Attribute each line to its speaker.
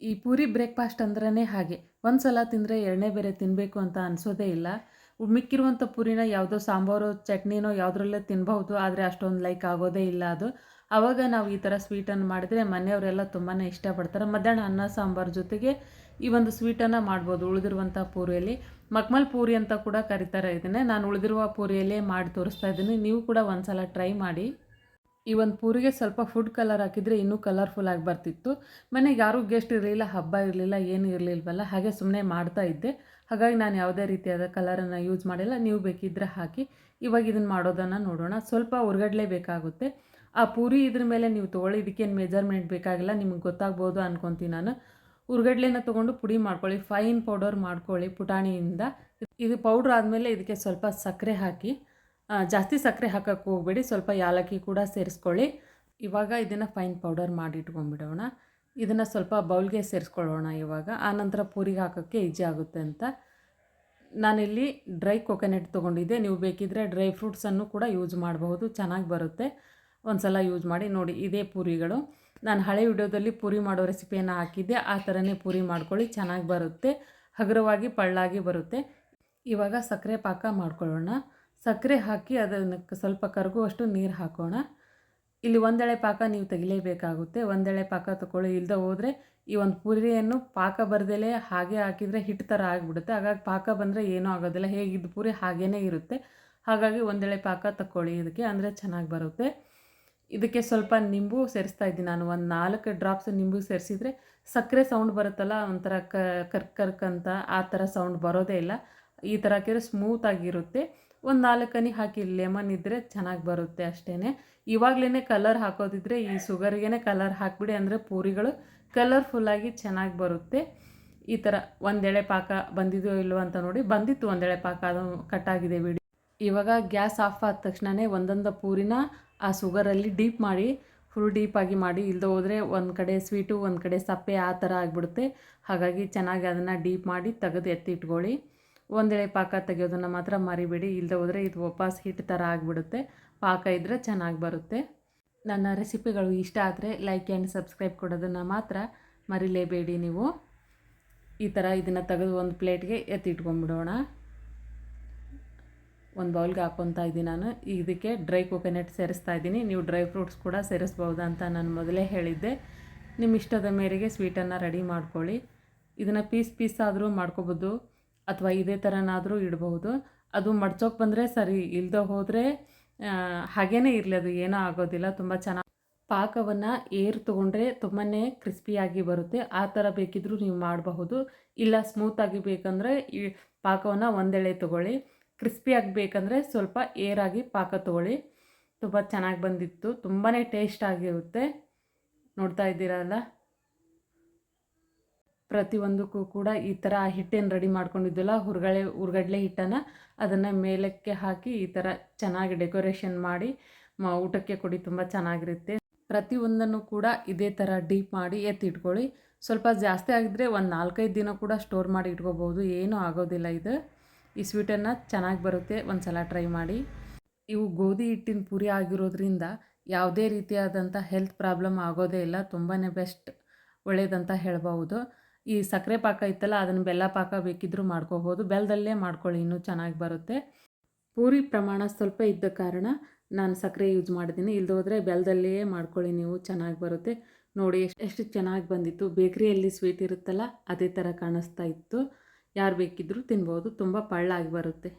Speaker 1: ಈ ಪೂರಿ ಬ್ರೇಕ್ಫಾಸ್ಟ್ ಅಂದ್ರೇ ಹಾಗೆ. ಒಂದು ಸಲ ತಿಂದರೆ ಎರಡನೇ ಬೇರೆ ತಿನ್ನಬೇಕು ಅಂತ ಅನಿಸೋದೇ ಇಲ್ಲ. ಮಿಕ್ಕಿರುವಂಥ ಪೂರಿನ ಯಾವುದೋ ಸಾಂಬಾರು, ಚಟ್ನಿನೋ ಯಾವುದ್ರಲ್ಲೇ ತಿನ್ಬಹುದು, ಆದರೆ ಅಷ್ಟೊಂದು ಲೈಕ್ ಆಗೋದೇ ಇಲ್ಲ ಅದು. ಆವಾಗ ನಾವು ಈ ಥರ ಸ್ವೀಟನ್ನು ಮಾಡಿದರೆ ಮನೆಯವರೆಲ್ಲ ತುಂಬಾ ಇಷ್ಟಪಡ್ತಾರೆ. ಮಧ್ಯಾಹ್ನ ಅನ್ನ, ಸಾಂಬಾರು ಜೊತೆಗೆ ಈ ಒಂದು ಸ್ವೀಟನ್ನು ಮಾಡ್ಬೋದು ಉಳಿದಿರುವಂಥ ಪೂರಿಯಲ್ಲಿ. ಮಕ್ಮಲ್ ಪೂರಿ ಅಂತ ಕೂಡ ಕರಿತಾರೆ ಇದನ್ನೇ. ನಾನು ಉಳಿದಿರುವ ಪೂರಿಯಲ್ಲೇ ಮಾಡಿ ತೋರಿಸ್ತಾ ಇದ್ದೀನಿ. ನೀವು ಕೂಡ ಒಂದು ಸಲ ಟ್ರೈ ಮಾಡಿ. ಈ ಒಂದು ಪೂರಿಗೆ ಸ್ವಲ್ಪ ಫುಡ್ ಕಲರ್ ಹಾಕಿದರೆ ಇನ್ನೂ ಕಲರ್ಫುಲ್ ಆಗಿ ಬರ್ತಿತ್ತು. ಮನೆಗೆ ಯಾರೂ ಗೆಸ್ಟ್ ಇರಲಿಲ್ಲ, ಹಬ್ಬ ಇರಲಿಲ್ಲ, ಏನು ಇರಲಿಲ್ವಲ್ಲ, ಹಾಗೆ ಸುಮ್ಮನೆ ಮಾಡ್ತಾ ಇದ್ದೆ. ಹಾಗಾಗಿ ನಾನು ಯಾವುದೇ ರೀತಿಯಾದ ಕಲರನ್ನು ಯೂಸ್ ಮಾಡಿಲ್ಲ. ನೀವು ಬೇಕಿದ್ದರೆ ಹಾಕಿ. ಇವಾಗ ಇದನ್ನು ಮಾಡೋದನ್ನು ನೋಡೋಣ. ಸ್ವಲ್ಪ ಉರ್ಗಡ್ಲೆ ಬೇಕಾಗುತ್ತೆ. ಆ ಪೂರಿ ಇದ್ರ ಮೇಲೆ ನೀವು ತೊಗೊಳ್ಳಿ. ಇದಕ್ಕೇನು ಮೆಜರ್ಮೆಂಟ್ ಬೇಕಾಗಿಲ್ಲ. ನಿಮ್ಗೆ ಗೊತ್ತಾಗ್ಬೋದು ಅನ್ಕೊತೀನಿ ನಾನು. ಉರ್ಗಡ್ಲೆನ ತೊಗೊಂಡು ಪುಡಿ ಮಾಡ್ಕೊಳ್ಳಿ. ಫೈನ್ ಪೌಡರ್ ಮಾಡ್ಕೊಳ್ಳಿ ಪುಟಾಣಿಯಿಂದ. ಇದು ಪೌಡ್ರ್ ಆದಮೇಲೆ ಇದಕ್ಕೆ ಸ್ವಲ್ಪ ಸಕ್ಕರೆ ಹಾಕಿ. ಜಾಸ್ತಿ ಸಕ್ಕರೆ ಹಾಕೋಕ್ಕೆ ಹೋಗಬೇಡಿ, ಸ್ವಲ್ಪ ಯಾಲಕ್ಕಿ ಕೂಡ ಸೇರಿಸ್ಕೊಳ್ಳಿ. ಇವಾಗ ಇದನ್ನು ಫೈನ್ ಪೌಡರ್ ಮಾಡಿ ಇಟ್ಕೊಂಡ್ಬಿಡೋಣ. ಇದನ್ನು ಸ್ವಲ್ಪ ಬೌಲ್ಗೆ ಸೇರಿಸ್ಕೊಳ್ಳೋಣ ಇವಾಗ. ಆನಂತರ ಪೂರಿಗೆ ಹಾಕೋಕ್ಕೆ ಈಜಿ ಆಗುತ್ತೆ ಅಂತ. ನಾನಿಲ್ಲಿ ಡ್ರೈ ಕೊಕೊನೆಟ್ ತೊಗೊಂಡಿದ್ದೆ. ನೀವು ಬೇಕಿದ್ದರೆ ಡ್ರೈ ಫ್ರೂಟ್ಸನ್ನು ಕೂಡ ಯೂಸ್ ಮಾಡಬಹುದು. ಚೆನ್ನಾಗಿ ಬರುತ್ತೆ. ಒಂದು ಸಲ ಯೂಸ್ ಮಾಡಿ ನೋಡಿ, ಇದೇ ಪೂರಿಗಳು. ನಾನು ಹಳೆ ವಿಡಿಯೋದಲ್ಲಿ ಪೂರಿ ಮಾಡೋ ರೆಸಿಪಿಯನ್ನು ಹಾಕಿದ್ದೆ. ಆ ಥರನೇ ಪೂರಿ ಮಾಡ್ಕೊಳ್ಳಿ, ಚೆನ್ನಾಗಿ ಬರುತ್ತೆ. ಹಗುರವಾಗಿ ಪಳ್ಳಾಗಿ ಬರುತ್ತೆ. ಇವಾಗ ಸಕ್ಕರೆ ಪಾಕ ಮಾಡ್ಕೊಳ್ಳೋಣ. ಸಕ್ಕರೆ ಹಾಕಿ ಅದನ್ನು ಸ್ವಲ್ಪ ಕರಗುವಷ್ಟು ನೀರು ಹಾಕೋಣ. ಇಲ್ಲಿ ಒಂದೆಳೆ ಪಾಕ ನೀವು ತೆಗಿಲೇಬೇಕಾಗುತ್ತೆ. ಒಂದೆಳೆ ಪಾಕ ತಗೊಳ್ಳಿ ಇಲ್ಲದೆ ಹೋದರೆ ಈ ಒಂದು ಪೂರಿಯನ್ನು ಪಾಕ ಬರ್ದಲೇ ಹಾಗೆ ಹಾಕಿದರೆ ಹಿಟ್ಟು ಥರ ಆಗಿಬಿಡುತ್ತೆ. ಹಾಗಾಗಿ ಪಾಕ ಬಂದರೆ ಏನೂ ಆಗೋದಿಲ್ಲ. ಹೇಗಿದ್ದ ಪೂರಿ ಹಾಗೇ ಇರುತ್ತೆ. ಹಾಗಾಗಿ ಒಂದೆಳೆ ಪಾಕ ತಗೊಳ್ಳಿ ಇದಕ್ಕೆ. ಅಂದರೆ ಚೆನ್ನಾಗಿ ಬರುತ್ತೆ. ಇದಕ್ಕೆ ಸ್ವಲ್ಪ ನಿಂಬು ಸೇರಿಸ್ತಾ ಇದ್ದೀನಿ ನಾನು. ಒಂದು ನಾಲ್ಕು ಡ್ರಾಪ್ಸ್ ನಿಂಬು ಸೇರಿಸಿದ್ರೆ ಸಕ್ಕರೆ ಸೌಂಡ್ ಬರುತ್ತಲ್ಲ, ಒಂಥರ ಕರ್ಕ್ ಕರ್ಕ್ ಅಂತ ಆ ಥರ ಸೌಂಡ್ ಬರೋದೇ ಇಲ್ಲ. ಈ ಥರ ಹಾಕಿದ್ರೆ ಸ್ಮೂತಾಗಿರುತ್ತೆ ಒಂದು ನಾಲ್ಕನಿ ಹಾಕಿ ಲೆಮನ್ ಇದ್ದರೆ ಚೆನ್ನಾಗಿ ಬರುತ್ತೆ ಅಷ್ಟೇ ಇವಾಗಲೇ ಕಲರ್ ಹಾಕೋದಿದ್ರೆ ಈ ಶುಗರ್ಗೆ ಕಲರ್ ಹಾಕಿಬಿಡಿ ಅಂದರೆ ಪೂರಿಗಳು ಕಲರ್ಫುಲ್ಲಾಗಿ ಚೆನ್ನಾಗಿ ಬರುತ್ತೆ. ಈ ಥರ ಒಂದೆಳೆ ಪಾಕ ಬಂದಿದೆಯೋ ಇಲ್ವೋ ಅಂತ ನೋಡಿ ಬಂದಿತ್ತು ಒಂದೆಳೆ ಪಾಕ, ಅದು ಕಟ್ಟಾಗಿದೆ ಬಿಡಿ. ಇವಾಗ ಗ್ಯಾಸ್ ಆಫ್ ಆದ ತಕ್ಷಣವೇ ಒಂದೊಂದು ಪೂರಿನ ಆ ಸುಗರಲ್ಲಿ ಡೀಪ್ ಮಾಡಿ ಫುಲ್ ಡೀಪಾಗಿ ಮಾಡಿ ಇಲ್ಲದೆ ಹೋದರೆ ಒಂದು ಕಡೆ ಸ್ವೀಟು ಒಂದು ಕಡೆ ಸಪ್ಪೆ ಆ ಥರ ಆಗಿಬಿಡುತ್ತೆ. ಹಾಗಾಗಿ ಚೆನ್ನಾಗಿ ಅದನ್ನು ಡೀಪ್ ಮಾಡಿ ತೆಗೆದು ಎತ್ತಿ ಇಟ್ಕೊಳ್ಳಿ. ಒಂದೆಳೆ ಪಾಕ ತೆಗೆಯೋದನ್ನು ಮಾತ್ರ ಮರಿಬೇಡಿ. ಇಲ್ಲದೆ ಹೋದರೆ ಇದು ವಾಪಸ್ ಹಿಟ್ಟು ಥರ ಆಗಿಬಿಡುತ್ತೆ. ಪಾಕ ಇದ್ದರೆ ಚೆನ್ನಾಗಿ ಬರುತ್ತೆ. ನನ್ನ ರೆಸಿಪಿಗಳು ಇಷ್ಟ ಆದರೆ ಲೈಕ್ ಆ್ಯಂಡ್ ಸಬ್ಸ್ಕ್ರೈಬ್ ಕೊಡೋದನ್ನು ಮಾತ್ರ ಮರಿಲೇಬೇಡಿ ನೀವು. ಈ ಥರ ಇದನ್ನು ತೆಗೆದು ಒಂದು ಪ್ಲೇಟ್ಗೆ ಎತ್ತಿಟ್ಕೊಂಡ್ಬಿಡೋಣ. ಒಂದು ಬೌಲ್ಗೆ ಹಾಕೊತಾ ಇದ್ದೀನಿ ನಾನು. ಇದಕ್ಕೆ ಡ್ರೈ ಕೊಕೊನೆಟ್ ಸೇರಿಸ್ತಾ ಇದ್ದೀನಿ. ನೀವು ಡ್ರೈ ಫ್ರೂಟ್ಸ್ ಕೂಡ ಸೇರಿಸ್ಬೋದು ಅಂತ ನಾನು ಮೊದಲೇ ಹೇಳಿದ್ದೆ. ನಿಮ್ಮ ಇಷ್ಟದ ಮೇರೆಗೆ ಸ್ವೀಟನ್ನು ರೆಡಿ ಮಾಡ್ಕೊಳ್ಳಿ. ಇದನ್ನು ಪೀಸ್ ಪೀಸ್ ಆದರೂ ಮಾಡ್ಕೋಬೋದು. ಅಥವಾ ಇದೇ ಥರನಾದರೂ ಇಡಬಹುದು ಅದು ಮಡ್ಚೋಕೆ ಬಂದರೆ ಸರಿ ಇಲ್ಲದೆ ಹೋದರೆ ಹಾಗೇ ಇರಲಿ, ಅದು ಏನೂ ಆಗೋದಿಲ್ಲ. ತುಂಬ ಚೆನ್ನಾಗಿ ಪಾಕವನ್ನು ಏರ್ ತೊಗೊಂಡ್ರೆ ತುಂಬಾ ಕ್ರಿಸ್ಪಿಯಾಗಿ ಬರುತ್ತೆ. ಆ ಥರ ಬೇಕಿದ್ದರೂ ನೀವು ಮಾಡಬಹುದು. ಇಲ್ಲ ಸ್ಮೂತಾಗಿ ಬೇಕಂದರೆ ಈ ಪಾಕವನ್ನು ಒಂದೆಳೆ ತೊಗೊಳ್ಳಿ. ಕ್ರಿಸ್ಪಿಯಾಗಿ ಬೇಕಂದರೆ ಸ್ವಲ್ಪ ಏರಾಗಿ ಪಾಕ ತೊಗೊಳ್ಳಿ. ತುಂಬ ಚೆನ್ನಾಗಿ ಬಂದಿತ್ತು. ತುಂಬಾ ಟೇಸ್ಟ್ ಆಗಿರುತ್ತೆ. ನೋಡ್ತಾ ಇದ್ದೀರಲ್ಲ ಪ್ರತಿಯೊಂದಕ್ಕೂ ಕೂಡ ಈ ಥರ ಹಿಟ್ಟೇನು ರೆಡಿ ಮಾಡ್ಕೊಂಡಿದ್ದಲ್ಲ ಹುರ್ಗಳೆ, ಹುರ್ಗಡ್ಲೆ ಹಿಟ್ಟನ್ನು ಅದನ್ನು ಮೇಲಕ್ಕೆ ಹಾಕಿ ಈ ಥರ ಚೆನ್ನಾಗಿ ಡೆಕೋರೇಷನ್ ಮಾಡಿ ಊಟಕ್ಕೆ ಕೊಡಿ ತುಂಬ ಚೆನ್ನಾಗಿರುತ್ತೆ. ಪ್ರತಿಯೊಂದನ್ನು ಕೂಡ ಇದೇ ಥರ ಡೀಪ್ ಮಾಡಿ ಎತ್ತಿಟ್ಕೊಳ್ಳಿ. ಸ್ವಲ್ಪ ಜಾಸ್ತಿ ಆಗಿದ್ರೆ ಒಂದು ನಾಲ್ಕೈದು ದಿನ ಕೂಡ ಸ್ಟೋರ್ ಮಾಡಿ ಇಟ್ಕೋಬೋದು. ಏನೂ ಆಗೋದಿಲ್ಲ ಇದು. ಈ ಸ್ವೀಟನ್ನು ಚೆನ್ನಾಗಿ ಬರುತ್ತೆ. ಒಂದು ಸಲ ಟ್ರೈ ಮಾಡಿ. ಇವು ಗೋಧಿ ಹಿಟ್ಟಿನ ಪುರಿ ಆಗಿರೋದ್ರಿಂದ ಯಾವುದೇ ರೀತಿಯಾದಂಥ ಹೆಲ್ತ್ ಪ್ರಾಬ್ಲಮ್ ಆಗೋದೇ ಇಲ್ಲ. ತುಂಬಾ ಬೆಸ್ಟ್ ಒಳ್ಳೆಯದಂತ ಹೇಳ್ಬೋದು ಈ ಸಕ್ಕರೆ ಪಾಕ ಇತ್ತಲ್ಲ, ಅದನ್ನು ಬೆಲ್ಲ ಪಾಕ ಬೇಕಿದ್ದರೂ ಮಾಡ್ಕೋಬೋದು. ಬೆಲ್ಲದಲ್ಲೇ ಮಾಡ್ಕೊಳ್ಳಿ, ಇನ್ನೂ ಚೆನ್ನಾಗಿ ಬರುತ್ತೆ. ಪೂರಿ ಪ್ರಮಾಣ ಸ್ವಲ್ಪ ಇದ್ದ ಕಾರಣ ನಾನು ಸಕ್ಕರೆ ಯೂಸ್ ಮಾಡಿದ್ದೀನಿ. ಇಲ್ಲದೋದ್ರೆ ಬೆಲ್ಲದಲ್ಲೇ ಮಾಡ್ಕೊಳ್ಳಿ, ನೀವು ಚೆನ್ನಾಗಿ ಬರುತ್ತೆ. ನೋಡಿ, ಎಷ್ಟು ಎಷ್ಟು ಚೆನ್ನಾಗಿ ಬಂದಿತ್ತು. ಬೇಕ್ರಿಯಲ್ಲಿ ಸ್ವೀಟ್ ಇರುತ್ತಲ್ಲ, ಅದೇ ಥರ ಕಾಣಿಸ್ತಾ ಇತ್ತು. ಯಾರು ಬೇಕಿದ್ದರೂ ತಿನ್ಬೋದು, ತುಂಬ ಪಳ್ಳಾಗಿ ಬರುತ್ತೆ.